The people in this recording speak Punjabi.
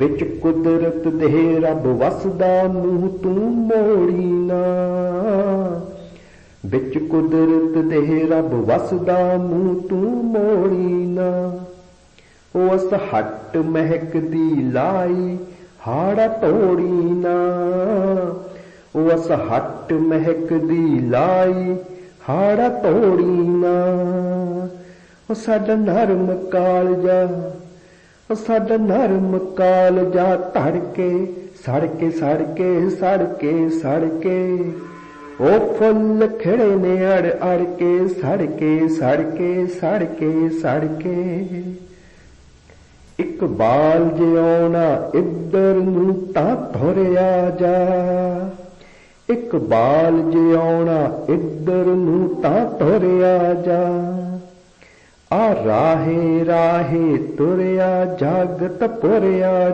ਵਿੱਚ ਕੁਦਰਤ ਦੇ ਰੱਬ ਵਸਦਾ ਮੂੰਹ ਤੂੰ ਮੋੜੀ ਨਾ। ਵਿੱਚ ਕੁਦਰਤ ਦੇ ਰੱਬ ਵਸਦਾ ਮੂੰਹ ਤੂੰ ਮੋੜੀ ਨਾ। ਉਸ ਹੱਟ ਮਹਿਕਦੀ ਲਾਈ, ਹਾੜਾ ਤੋੜੀ ਨਾ। ਉਸ ਹੱਟ ਮਹਿਕਦੀ ਲਾਈ, ਹਾੜਾ ਤੋੜੀ ਨਾ। ਉਹ ਸਾਡਾ ਨਰਮ ਕਾਲਜਾ ਸਾਡਾ ਨਰਮ ਕਾਲਜਾ ਧੜ ਕੇ ਸੜ ਕੇ ਸੜ ਕੇ ਸੜ ਕੇ ਸੜ ਕੇ ਉਹ ਫੁੱਲ ਖਿੜੇ ਨੇ ਅੜ ਅੜ ਕੇ ਸੜ ਕੇ ਸੜ ਕੇ ਸੜ ਕੇ ਸੜ ਕੇ ਇੱਕ ਬਾਲ ਜਿਉਣਾ ਇੱਧਰ ਨੂੰ ਤਾਂ ਧੁਰਿਆ ਜਾ। ਇੱਕ ਬਾਲ ਜਿਉਣਾ ਇੱਧਰ ਨੂੰ ਤਾਂ ਧੁਰਿਆ ਜਾ। आ राहे राहे तुरया जागत पुरया